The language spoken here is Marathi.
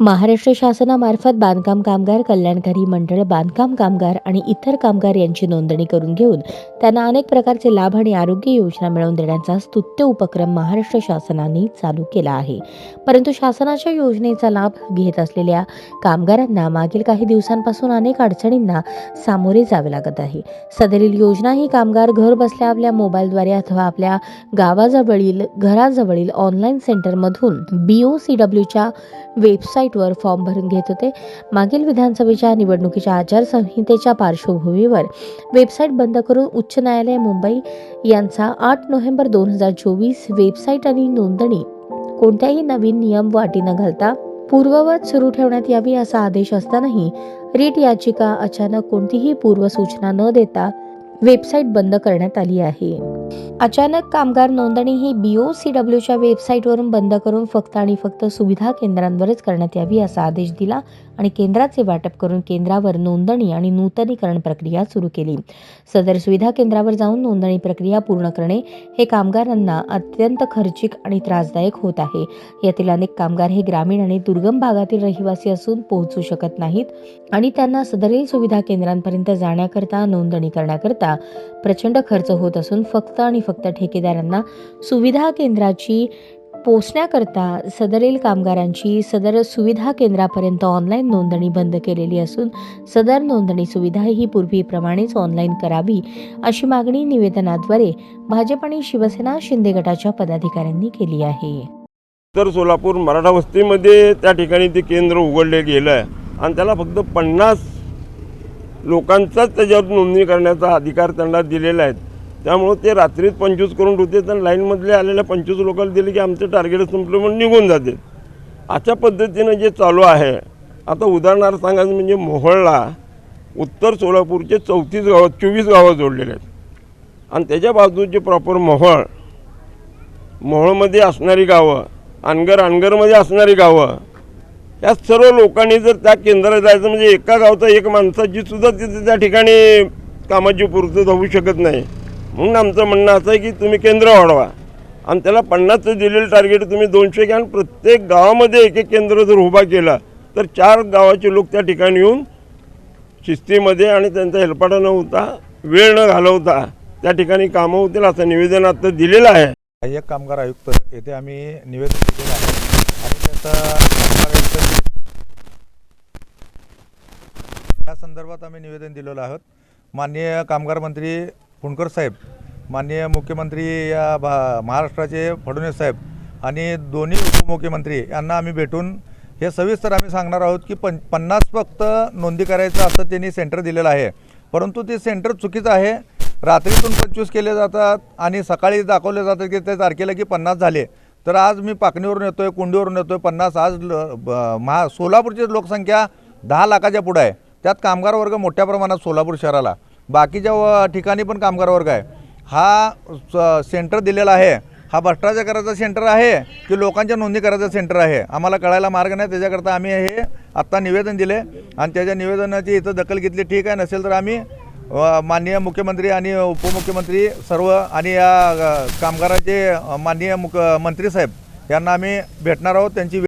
महाराष्ट्र शासनामार्फत बांधकाम कामगार कल्याणकारी मंडळ बांधकाम कामगार आणि इतर कामगार यांची नोंदणी करून घेऊन त्यांना अनेक प्रकारचे लाभ आणि आरोग्य योजना मिळवून देण्याचा स्तुत्य उपक्रम महाराष्ट्र शासनाने चालू केला आहे. परंतु शासनाच्या योजनेचा लाभ घेत असलेल्या कामगारांना मागील काही दिवसांपासून अनेक अडचणींना सामोरे जावे लागत आहे. सदरील योजना ही कामगार घर बसल्या आपल्या मोबाईलद्वारे अथवा आपल्या गावाजवळील घराजवळील ऑनलाईन सेंटरमधून बी ओ सी डब्ल्यूच्या वेबसाईट वेबसाईटवर फॉर्म भरून घेत होते. मागील विधानसभेच्या निवडणुकीच्या आचारसंहितेच्या पार्श्वभूमीवर वेबसाईट बंद करून उच्च न्यायालय मुंबई यांचा आठ नोव्हेंबर दोन हजार चोवीस वेबसाईट आणि नोंदणी कोणत्याही नवीन नियम व अटी न घालता पूर्ववत सुरू ठेवण्यात यावी असा आदेश असतानाही रीट याचिका अचानक कोणतीही पूर्वसूचना न देता वेबसाईट बंद करण्यात आली आहे. अचानक कामगार नोंदणी ही बी ओ सी डब्ल्यूच्या वेबसाईटवरून बंद करून फक्त आणि फक्त सुविधा केंद्रांवरच करण्यात यावी असा आदेश दिला आणि केंद्राचे वाटप करून केंद्रावर नोंदणी आणि नूतनीकरण प्रक्रिया सुरू केली. सदर सुविधा केंद्रावर जाऊन नोंदणी प्रक्रिया पूर्ण करणे हे कामगारांना अत्यंत खर्चिक आणि त्रासदायक होत आहे. यातील अनेक कामगार हे ग्रामीण आणि दुर्गम भागातील रहिवासी असून पोहोचू शकत नाहीत आणि त्यांना सदरील सुविधा केंद्रांपर्यंत जाण्याकरता नोंदणी करण्याकरता प्रचंड खर्च होत असून फक्त आणि फक्त ठेकेदारांना सुविधा केंद्राची पोचण्याकरता सदरील कामगारांची सदर सुविधा केंद्रापर्यंत ऑनलाईन नोंदणी बंद केलेली असून सदर नोंदणी सुविधा ही पूर्वीप्रमाणेच ऑनलाईन करावी अशी मागणी निवेदनाद्वारे भाजप आणि शिवसेना शिंदे गटाच्या पदाधिकाऱ्यांनी केली आहे. तर सोलापूर मराठा वस्तीमध्ये त्या ठिकाणी ते केंद्र उघडले गेलं आहे. आणि त्याला फक्त पन्नास लोकांचाच त्याच्यावर नोंदणी करण्याचा अधिकार त्यांना दिलेला आहे. त्यामुळं ते रात्रीत पंचवीस करून ठेवते तर लाईनमधले आलेल्या पंचवीस लोकांना दिले की आमचं टार्गेट संपलं म्हणून निघून जाते. अशा पद्धतीनं जे चालू आहे आता उदाहरणार्थ सांगायचं म्हणजे मोहोळला उत्तर सोलापूरचे चौतीस गावं चोवीस गावं जोडलेले आहेत. आणि त्याच्या बाजूचे प्रॉपर मोहोळ मोहोळमध्ये असणारी गावं अनगर अनगरमध्ये असणारी गावं या सर्व लोकांनी जर त्या केंद्रात जायचं म्हणजे एका गावचा एक माणसाची सुद्धा तिथे त्या ठिकाणी कामाची पूर्तता होऊ शकत नाही. म्हणून आमचं म्हणणं असं आहे की तुम्ही केंद्र वाढवा. आणि त्याला पन्नासचं दिलेलं टार्गेट तुम्ही दोनशे घ्या आणि प्रत्येक गावामध्ये एक एक केंद्र जर उभा केला तर चार गावाचे लोक त्या ठिकाणी येऊन शिस्तीमध्ये आणि त्यांचा हेलपाटा न होता वेळ न घालवता त्या ठिकाणी कामं होतील असं निवेदन आता दिलेलं आहे. सहाय्यक कामगार आयुक्त येथे आम्ही निवेदन दिलेलं आहे. आणि त्याचा या संदर्भात आम्ही निवेदन दिलेलं आहोत. माननीय कामगार मंत्री फुंडकर साहेब माननीय मुख्यमंत्री या भा महाराष्ट्राचे फडणवीस साहेब आणि दोन्ही उपमुख्यमंत्री यांना आम्ही भेटून हे सविस्तर आम्ही सांगणार आहोत की पं पन्नास फक्त नोंदी करायचं असं त्यांनी सेंटर दिलेलं आहे. परंतु ते सेंटर चुकीचं आहे. रात्रीतून पंचवीस केले जातात आणि सकाळी दाखवले जातात की त्या तारखेला की पन्नास झाले. तर आज मी पाकणीवरून येतो आहे कुंडीवरून येतो आहे पन्नास आज ल- महा सोलापूरची लोकसंख्या दहा लाखाच्या पुढं आहे. त्यात कामगार वर्ग मोठ्या प्रमाणात सोलापूर शहराला. बाकीच्या व- ठिकाणी पण कामगार वर्ग आहे हा स- सेंटर दिलेला आहे. हा भ्रष्टाचाराचा सेंटर आहे की लोकांच्या नोंदणी करायचं सेंटर आहे? आम्हाला कळायला मार्ग नाही. त्याच्याकरता आम्ही हे आत्ता निवेदन दिले आणि त्याच्या निवेदनाची इथं दखल घेतली. ठीक आहे. नसेल तर आम्ही माननीय मुख्यमंत्री आणि उपमुख्यमंत्री सर्व आणि या कामगाराचे माननीय मुख मंत्री साहेब यांना आम्ही भेटणार आहोत. त्यांची